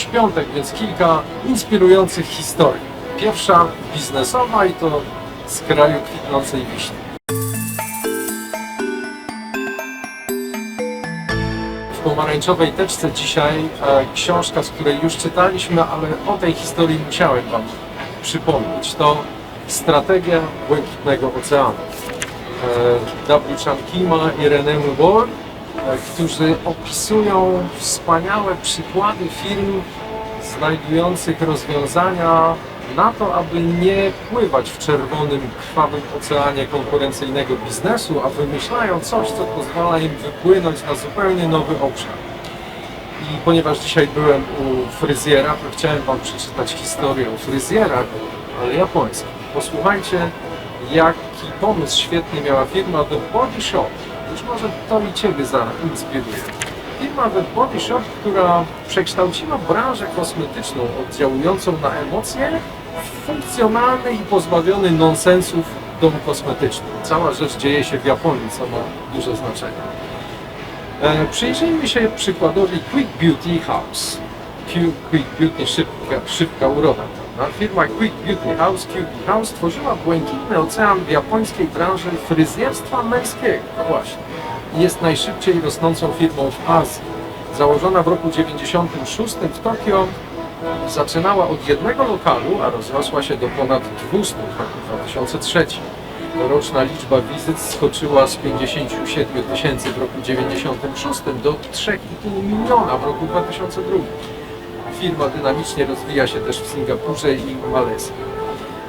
dziś piątek, więc kilka inspirujących historii. Pierwsza biznesowa i to z kraju kwitnącej wiśni. W pomarańczowej teczce dzisiaj e, książka, z której już czytaliśmy, ale o tej historii musiałem Wam przypomnieć. To Strategia Błękitnego Oceanu. E, W. Chankima i René e, którzy opisują wspaniałe przykłady firm znajdujących rozwiązania na to, aby nie pływać w czerwonym, krwawym oceanie konkurencyjnego biznesu, a wymyślają coś, co pozwala im wypłynąć na zupełnie nowy obszar. I ponieważ dzisiaj byłem u fryzjera, to chciałem Wam przeczytać historię o fryzjerach, ale japońskim. Posłuchajcie, jaki pomysł świetny miała firma The Body Shop. Być może to i Ciebie zainspiruje. Firma The Body Shop, która przekształciła branżę kosmetyczną oddziałującą na emocje w funkcjonalny i pozbawiony nonsensów dom kosmetyczny. Cała rzecz dzieje się w Japonii, co ma duże znaczenie. E, Przyjrzyjmy się przykładowi Quick Beauty House. Quick Beauty szybka, szybka uroda. Firma Quick Beauty House, QB House, tworzyła błękitny ocean w japońskiej branży fryzjerstwa męskiego. No właśnie. Jest najszybciej rosnącą firmą w Azji. Założona w roku 96 w Tokio, zaczynała od jednego lokalu, a rozrosła się do ponad 200 w roku 2003. Roczna liczba wizyt skoczyła z 57 tysięcy w roku 96 do 3,5 miliona w roku 2002. Firma dynamicznie rozwija się też w Singapurze i Malezji.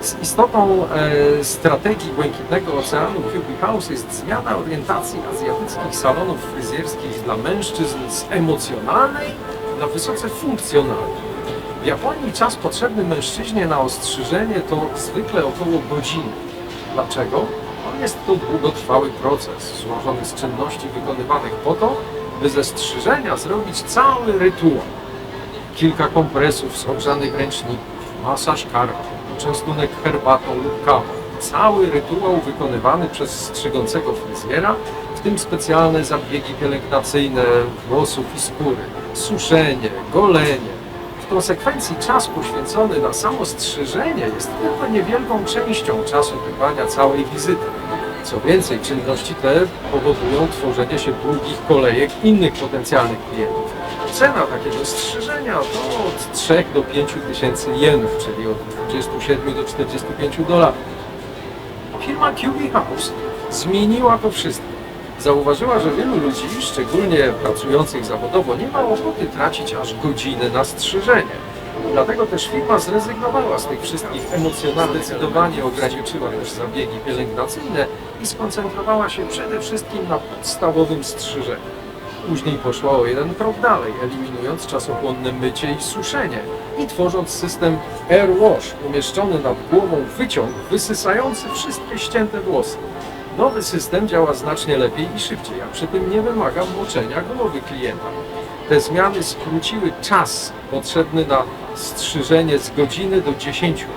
Z istotą e, strategii Błękitnego Oceanu QB House jest zmiana orientacji azjatyckich salonów fryzjerskich dla mężczyzn z emocjonalnej na wysoce funkcjonalnej. W Japonii czas potrzebny mężczyźnie na ostrzyżenie to zwykle około godziny. Dlaczego? On jest to długotrwały proces, złożony z czynności wykonywanych po to, by ze strzyżenia zrobić cały rytuał. Kilka kompresów z ogrzanych ręczników, masaż karku, częstunek herbatą lub kawą. Cały rytuał wykonywany przez strzygącego fryzjera, w tym specjalne zabiegi pielęgnacyjne włosów i skóry, suszenie, golenie, w konsekwencji czas poświęcony na samo strzyżenie jest tylko niewielką częścią czasu trwania całej wizyty. Co więcej, czynności te powodują tworzenie się długich kolejek innych potencjalnych klientów. Cena takiego strzyżenia to od 3 do 5 tysięcy jenów, czyli od 27 do 45 dolarów. Firma QB House zmieniła to wszystko. Zauważyła, że wielu ludzi, szczególnie pracujących zawodowo, nie ma ochoty tracić aż godziny na strzyżenie. Dlatego też firma zrezygnowała z tych wszystkich emocjonalnych, zdecydowanie ograniczyła też zabiegi pielęgnacyjne i skoncentrowała się przede wszystkim na podstawowym strzyżeniu. Później poszła o jeden krok dalej, eliminując czasochłonne mycie i suszenie i tworząc system Air Wash umieszczony nad głową wyciąg wysysający wszystkie ścięte włosy. Nowy system działa znacznie lepiej i szybciej, a przy tym nie wymaga moczenia głowy klienta. Te zmiany skróciły czas potrzebny na strzyżenie z godziny do 10 minut.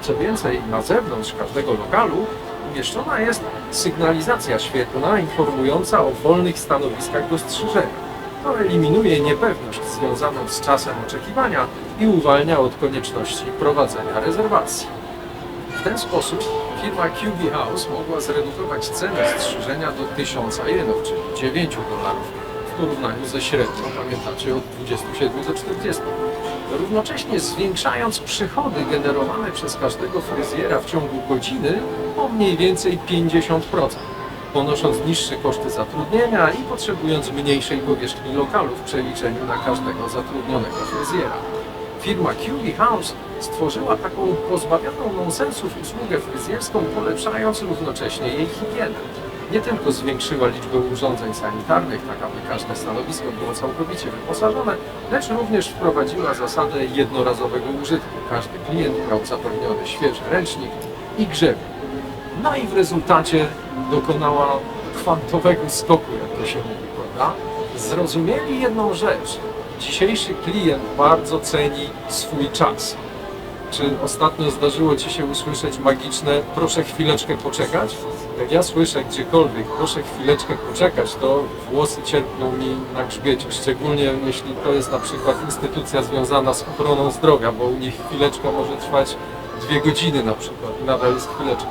Co więcej, na zewnątrz każdego lokalu umieszczona jest sygnalizacja świetlna informująca o wolnych stanowiskach do strzyżenia. To eliminuje niepewność związaną z czasem oczekiwania i uwalnia od konieczności prowadzenia rezerwacji. W ten sposób firma QB House mogła zredukować cenę strzyżenia do 1000 jenów, czyli 9 dolarów w porównaniu ze średnią, pamiętacie, od 27 do 40. Równocześnie zwiększając przychody generowane przez każdego fryzjera w ciągu godziny o mniej więcej 50%, ponosząc niższe koszty zatrudnienia i potrzebując mniejszej powierzchni lokalu w przeliczeniu na każdego zatrudnionego fryzjera. Firma QB House stworzyła taką pozbawioną nonsensów usługę fryzjerską, polepszając równocześnie jej higienę. Nie tylko zwiększyła liczbę urządzeń sanitarnych, tak aby każde stanowisko było całkowicie wyposażone, lecz również wprowadziła zasadę jednorazowego użytku. Każdy klient miał zapewniony świeży ręcznik i grzebień. No i w rezultacie dokonała kwantowego skoku, jak to się mówi, prawda? Zrozumieli jedną rzecz. Dzisiejszy klient bardzo ceni swój czas. Czy ostatnio zdarzyło Ci się usłyszeć magiczne proszę chwileczkę poczekać? Jak ja słyszę gdziekolwiek, proszę chwileczkę poczekać, to włosy cierpną mi na grzbiecie, szczególnie jeśli to jest na przykład instytucja związana z ochroną zdrowia, bo u nich chwileczka może trwać dwie godziny na przykład i nadal jest chwileczka.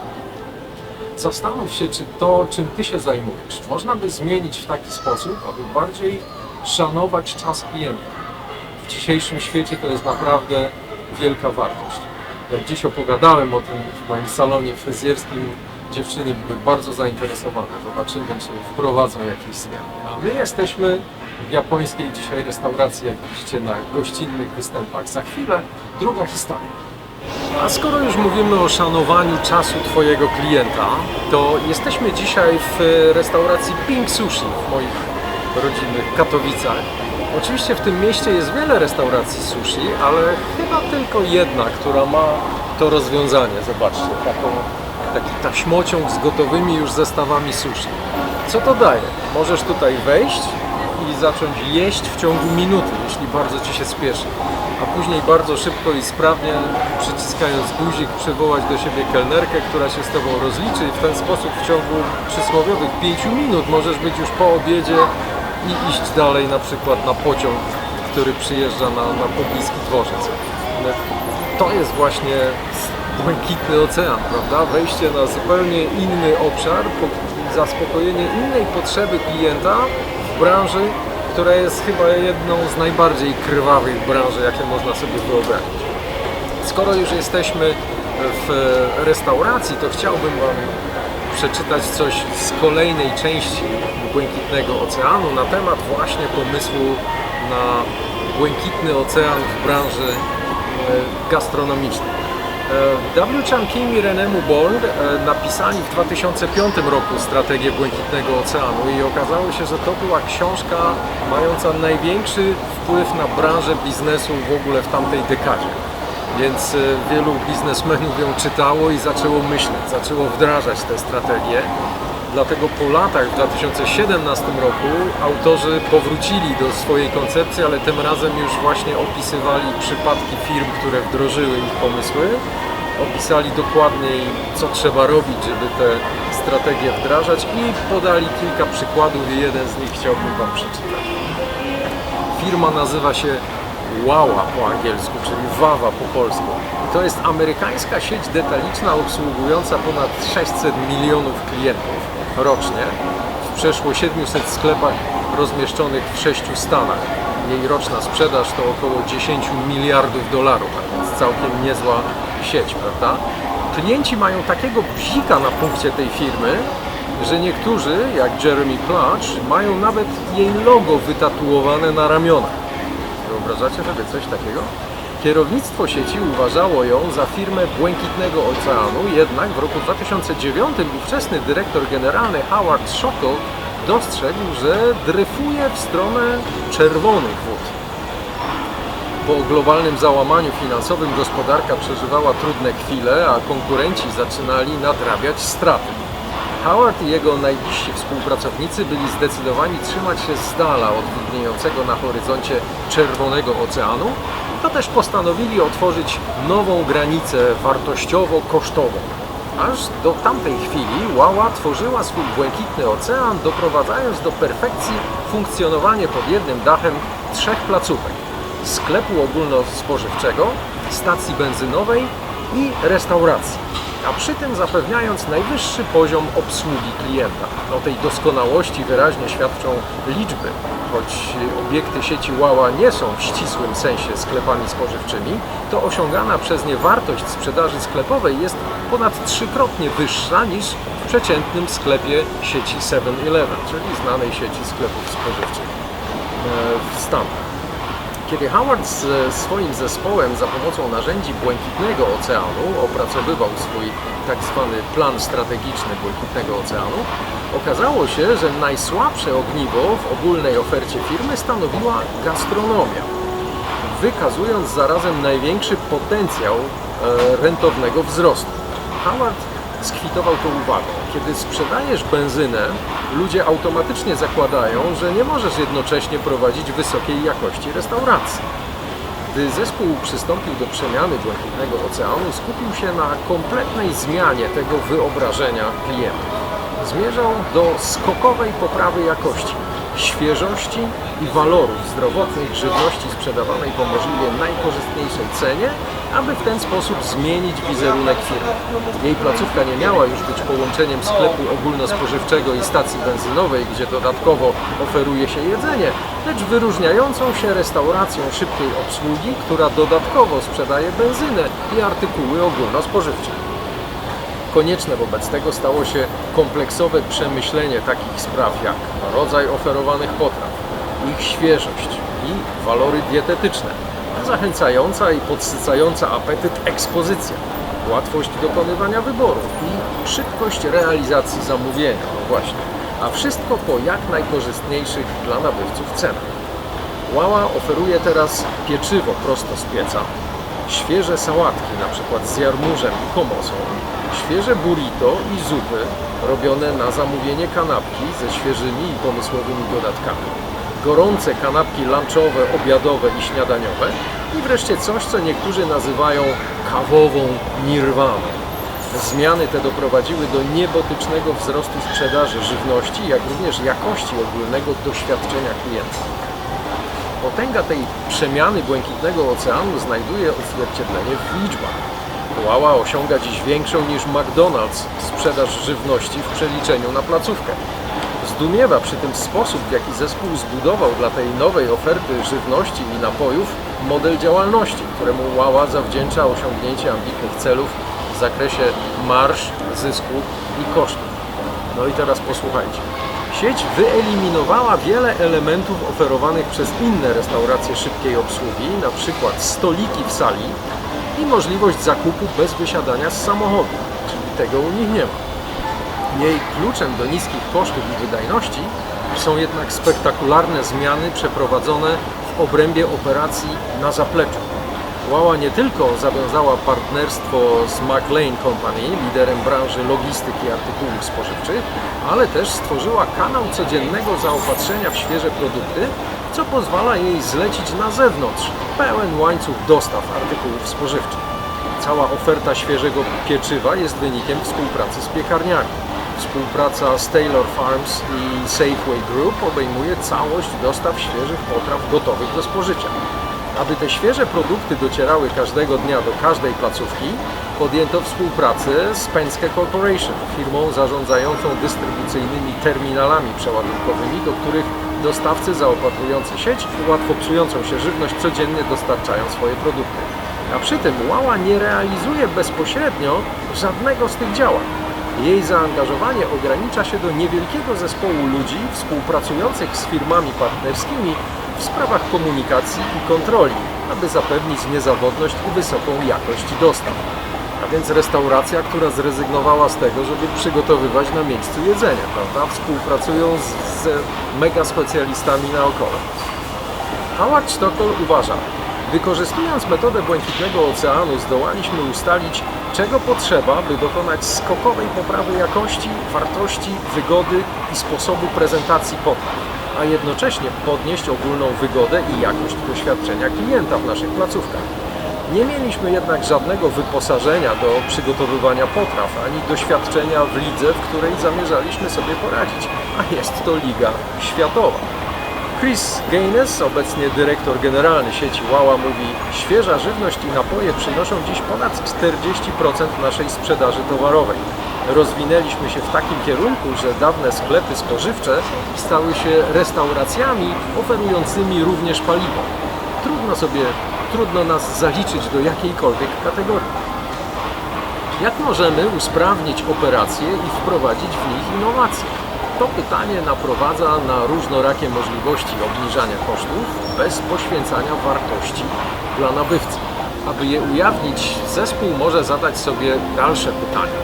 Zastanów się, czy to, czym Ty się zajmujesz, można by zmienić w taki sposób, aby bardziej szanować czas klienta. W dzisiejszym świecie to jest naprawdę wielka wartość. Jak dziś opowiadałem o tym w moim salonie fryzjerskim, dziewczyny były bardzo zainteresowane. Zobaczymy, czy wprowadzą jakieś zmiany. A my jesteśmy w japońskiej dzisiaj restauracji, jak widzicie, na gościnnych występach. Za chwilę druga historia. A skoro już mówimy o szanowaniu czasu Twojego klienta, to jesteśmy dzisiaj w restauracji Pink Sushi w moich rodzinnych Katowicach. Oczywiście w tym mieście jest wiele restauracji sushi, ale chyba tylko jedna, która ma to rozwiązanie. Zobaczcie, taką, taki taśmociąg z gotowymi już zestawami sushi. Co to daje? Możesz tutaj wejść i zacząć jeść w ciągu minuty, jeśli bardzo Ci się spieszy. A później bardzo szybko i sprawnie, przyciskając guzik, przywołać do siebie kelnerkę, która się z Tobą rozliczy i w ten sposób w ciągu przysłowiowych 5 minut możesz być już po obiedzie i iść dalej na przykład na pociąg, który przyjeżdża na, na pobliski dworzec. To jest właśnie błękitny ocean, prawda? Wejście na zupełnie inny obszar, po- zaspokojenie innej potrzeby klienta w branży, która jest chyba jedną z najbardziej krwawych branży, jakie można sobie wyobrazić. Skoro już jesteśmy w restauracji, to chciałbym Wam przeczytać coś z kolejnej części Błękitnego Oceanu na temat właśnie pomysłu na Błękitny Ocean w branży e, gastronomicznej. E, W. Chan Kim i Renemu Bond e, napisali w 2005 roku strategię Błękitnego Oceanu i okazało się, że to była książka mająca największy wpływ na branżę biznesu w ogóle w tamtej dekadzie. Więc e, wielu biznesmenów ją czytało i zaczęło myśleć, zaczęło wdrażać te strategie. Dlatego po latach, w 2017 roku, autorzy powrócili do swojej koncepcji, ale tym razem już właśnie opisywali przypadki firm, które wdrożyły ich pomysły. Opisali dokładniej, co trzeba robić, żeby te strategie wdrażać i podali kilka przykładów i jeden z nich chciałbym Wam przeczytać. Firma nazywa się Wawa po angielsku, czyli Wawa po polsku. To jest amerykańska sieć detaliczna obsługująca ponad 600 milionów klientów rocznie w przeszło 700 sklepach rozmieszczonych w sześciu stanach. Jej roczna sprzedaż to około 10 miliardów dolarów, a więc całkiem niezła sieć, prawda? Klienci mają takiego bzika na punkcie tej firmy, że niektórzy, jak Jeremy Clutch, mają nawet jej logo wytatuowane na ramionach. Wyobrażacie sobie coś takiego? Kierownictwo sieci uważało ją za firmę Błękitnego Oceanu, jednak w roku 2009 ówczesny dyrektor generalny Howard Schockel dostrzegł, że dryfuje w stronę czerwonych wód. Po globalnym załamaniu finansowym gospodarka przeżywała trudne chwile, a konkurenci zaczynali nadrabiać straty. Howard i jego najbliżsi współpracownicy byli zdecydowani trzymać się z dala od widniejącego na horyzoncie Czerwonego Oceanu, to też postanowili otworzyć nową granicę wartościowo-kosztową. Aż do tamtej chwili Wawa tworzyła swój błękitny ocean, doprowadzając do perfekcji funkcjonowanie pod jednym dachem trzech placówek sklepu ogólnospożywczego, stacji benzynowej i restauracji, a przy tym zapewniając najwyższy poziom obsługi klienta. O tej doskonałości wyraźnie świadczą liczby, choć obiekty sieci Wała nie są w ścisłym sensie sklepami spożywczymi, to osiągana przez nie wartość sprzedaży sklepowej jest ponad trzykrotnie wyższa niż w przeciętnym sklepie sieci 7-Eleven, czyli znanej sieci sklepów spożywczych e, w Stanach. Kiedy Howard z swoim zespołem za pomocą narzędzi Błękitnego Oceanu opracowywał swój tak zwany plan strategiczny Błękitnego Oceanu, okazało się, że najsłabsze ogniwo w ogólnej ofercie firmy stanowiła gastronomia, wykazując zarazem największy potencjał e, rentownego wzrostu. Howard skwitował to uwagą. Kiedy sprzedajesz benzynę, ludzie automatycznie zakładają, że nie możesz jednocześnie prowadzić wysokiej jakości restauracji. Gdy zespół przystąpił do przemiany Błękitnego Oceanu, skupił się na kompletnej zmianie tego wyobrażenia klienta. zmierzał do skokowej poprawy jakości, świeżości i walorów zdrowotnych żywności sprzedawanej po możliwie najkorzystniejszej cenie, aby w ten sposób zmienić wizerunek firmy. Jej placówka nie miała już być połączeniem sklepu ogólnospożywczego i stacji benzynowej, gdzie dodatkowo oferuje się jedzenie, lecz wyróżniającą się restauracją szybkiej obsługi, która dodatkowo sprzedaje benzynę i artykuły ogólnospożywcze. Konieczne wobec tego stało się kompleksowe przemyślenie takich spraw jak rodzaj oferowanych potraw, ich świeżość i walory dietetyczne, zachęcająca i podsycająca apetyt ekspozycja, łatwość dokonywania wyboru i szybkość realizacji zamówienia. No właśnie, a wszystko po jak najkorzystniejszych dla nabywców cenach. Łała oferuje teraz pieczywo prosto z pieca, świeże sałatki, przykład z jarmużem i komosą, świeże burrito i zupy robione na zamówienie kanapki ze świeżymi i pomysłowymi dodatkami, gorące kanapki lunchowe, obiadowe i śniadaniowe i wreszcie coś, co niektórzy nazywają kawową nirwaną. Zmiany te doprowadziły do niebotycznego wzrostu sprzedaży żywności, jak również jakości ogólnego doświadczenia klienta. Potęga tej przemiany błękitnego oceanu znajduje odzwierciedlenie w liczbach. Łała osiąga dziś większą niż McDonald's sprzedaż żywności w przeliczeniu na placówkę. Zdumiewa przy tym sposób, w jaki zespół zbudował dla tej nowej oferty żywności i napojów model działalności, któremu Łała zawdzięcza osiągnięcie ambitnych celów w zakresie marsz, zysku i kosztów. No i teraz posłuchajcie. Sieć wyeliminowała wiele elementów oferowanych przez inne restauracje szybkiej obsługi, na przykład stoliki w sali i możliwość zakupu bez wysiadania z samochodu, czyli tego u nich nie ma. Jej kluczem do niskich kosztów i wydajności są jednak spektakularne zmiany przeprowadzone w obrębie operacji na zapleczu. Łała nie tylko zawiązała partnerstwo z McLean Company, liderem branży logistyki artykułów spożywczych, ale też stworzyła kanał codziennego zaopatrzenia w świeże produkty, co pozwala jej zlecić na zewnątrz pełen łańcuch dostaw artykułów spożywczych. Cała oferta świeżego pieczywa jest wynikiem współpracy z piekarniami. Współpraca z Taylor Farms i Safeway Group obejmuje całość dostaw świeżych potraw gotowych do spożycia. Aby te świeże produkty docierały każdego dnia do każdej placówki, podjęto współpracę z Penske Corporation, firmą zarządzającą dystrybucyjnymi terminalami przeładunkowymi, do których dostawcy zaopatrujący sieć łatwo psującą się żywność codziennie dostarczają swoje produkty. A przy tym Łała nie realizuje bezpośrednio żadnego z tych działań. Jej zaangażowanie ogranicza się do niewielkiego zespołu ludzi współpracujących z firmami partnerskimi w sprawach komunikacji i kontroli, aby zapewnić niezawodność i wysoką jakość dostaw. A więc restauracja, która zrezygnowała z tego, żeby przygotowywać na miejscu jedzenie, prawda? Współpracują z, z mega specjalistami naokoło. Howard Stockton uważa, wykorzystując metodę Błękitnego Oceanu zdołaliśmy ustalić, czego potrzeba, by dokonać skokowej poprawy jakości, wartości, wygody i sposobu prezentacji potraw, a jednocześnie podnieść ogólną wygodę i jakość doświadczenia klienta w naszych placówkach. Nie mieliśmy jednak żadnego wyposażenia do przygotowywania potraw, ani doświadczenia w lidze, w której zamierzaliśmy sobie poradzić, a jest to Liga Światowa. Chris Gaines, obecnie dyrektor generalny sieci Wała, mówi Świeża żywność i napoje przynoszą dziś ponad 40% naszej sprzedaży towarowej. Rozwinęliśmy się w takim kierunku, że dawne sklepy spożywcze stały się restauracjami oferującymi również paliwo. Trudno sobie, trudno nas zaliczyć do jakiejkolwiek kategorii. Jak możemy usprawnić operacje i wprowadzić w nich innowacje? To pytanie naprowadza na różnorakie możliwości obniżania kosztów bez poświęcania wartości dla nabywcy. Aby je ujawnić, zespół może zadać sobie dalsze pytania.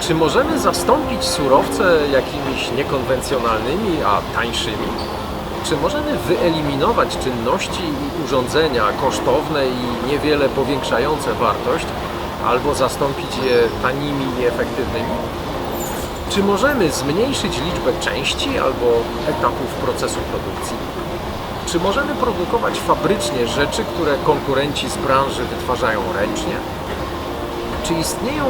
Czy możemy zastąpić surowce jakimiś niekonwencjonalnymi, a tańszymi? Czy możemy wyeliminować czynności i urządzenia kosztowne i niewiele powiększające wartość, albo zastąpić je tanimi i efektywnymi? Czy możemy zmniejszyć liczbę części albo etapów procesu produkcji? Czy możemy produkować fabrycznie rzeczy, które konkurenci z branży wytwarzają ręcznie? Czy istnieją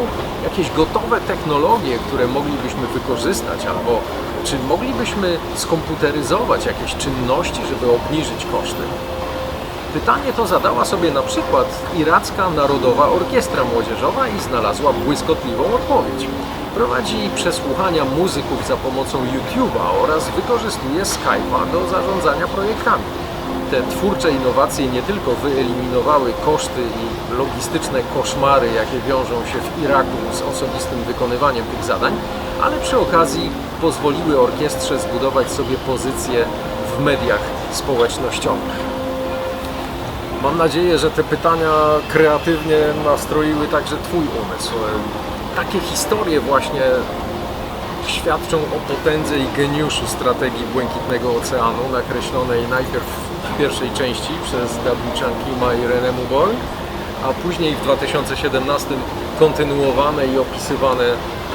jakieś gotowe technologie, które moglibyśmy wykorzystać, albo czy moglibyśmy skomputeryzować jakieś czynności, żeby obniżyć koszty? Pytanie to zadała sobie na przykład Iracka Narodowa Orkiestra Młodzieżowa i znalazła błyskotliwą odpowiedź. Prowadzi przesłuchania muzyków za pomocą YouTube'a oraz wykorzystuje Skype'a do zarządzania projektami. Te twórcze innowacje nie tylko wyeliminowały koszty i logistyczne koszmary, jakie wiążą się w Iraku z osobistym wykonywaniem tych zadań, ale przy okazji pozwoliły orkiestrze zbudować sobie pozycję w mediach społecznościowych. Mam nadzieję, że te pytania kreatywnie nastroiły także Twój umysł. Takie historie właśnie świadczą o potędze i geniuszu strategii Błękitnego Oceanu, nakreślonej najpierw w pierwszej części przez W. Chankima i René Mubol, a później w 2017 kontynuowane i opisywane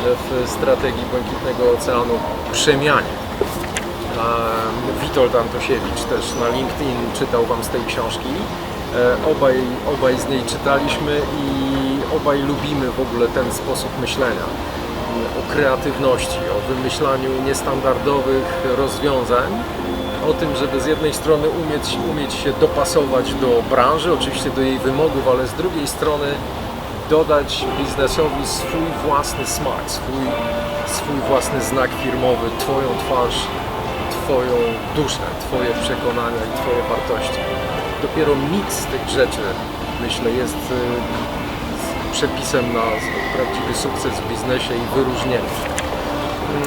w strategii Błękitnego Oceanu przemianie. Em, Witold Antosiewicz też na LinkedIn czytał Wam z tej książki. E, Obaj, obaj z niej czytaliśmy i obaj lubimy w ogóle ten sposób myślenia. O kreatywności, o wymyślaniu niestandardowych rozwiązań, o tym, żeby z jednej strony umieć, umieć się dopasować do branży, oczywiście do jej wymogów, ale z drugiej strony dodać biznesowi swój własny smak, swój, swój własny znak firmowy, Twoją twarz, Twoją duszę, Twoje przekonania i Twoje wartości. Dopiero miks tych rzeczy, myślę, jest y, przepisem na prawdziwy sukces w biznesie i wyróżnienie.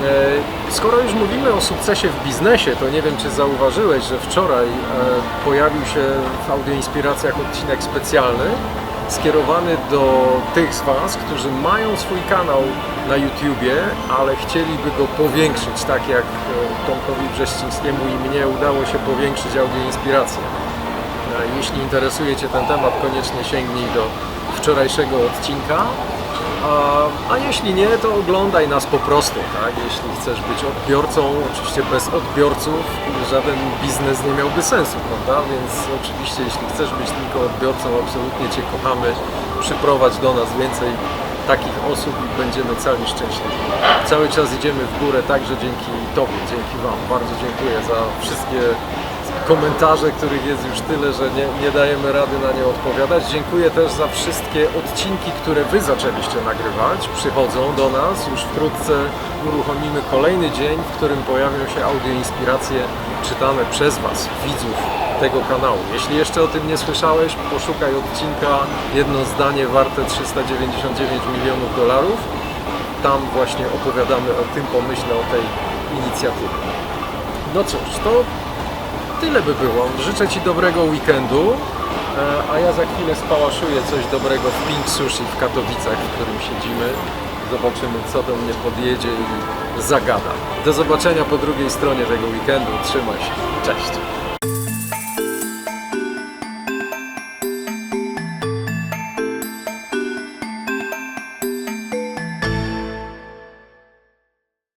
E, Skoro już mówimy o sukcesie w biznesie, to nie wiem, czy zauważyłeś, że wczoraj e, pojawił się w Audioinspiracjach odcinek specjalny skierowany do tych z Was, którzy mają swój kanał na YouTubie, ale chcieliby go powiększyć, tak jak e, Tomkowi Brześcińskiemu i mnie udało się powiększyć Audioinspirację. Jeśli interesuje Cię ten temat, koniecznie sięgnij do wczorajszego odcinka. A, a jeśli nie, to oglądaj nas po prostu, tak? Jeśli chcesz być odbiorcą, oczywiście bez odbiorców żaden biznes nie miałby sensu, prawda? Więc oczywiście jeśli chcesz być tylko odbiorcą, absolutnie Cię kochamy, przyprowadź do nas więcej takich osób i będziemy cali szczęśliwi. Cały czas idziemy w górę także dzięki Tobie, dzięki Wam. Bardzo dziękuję za wszystkie komentarze, których jest już tyle, że nie, nie dajemy rady na nie odpowiadać. Dziękuję też za wszystkie odcinki, które Wy zaczęliście nagrywać. Przychodzą do nas. Już wkrótce uruchomimy kolejny dzień, w którym pojawią się audioinspiracje czytane przez Was, widzów tego kanału. Jeśli jeszcze o tym nie słyszałeś, poszukaj odcinka Jedno zdanie warte 399 milionów dolarów. Tam właśnie opowiadamy o tym pomyśle, o tej inicjatywie. No cóż, to tyle by było. Życzę Ci dobrego weekendu, e, a ja za chwilę spałaszuję coś dobrego w Pink Sushi w Katowicach, w którym siedzimy. Zobaczymy, co do mnie podjedzie i zagada. Do zobaczenia po drugiej stronie tego weekendu. Trzymaj się. Cześć.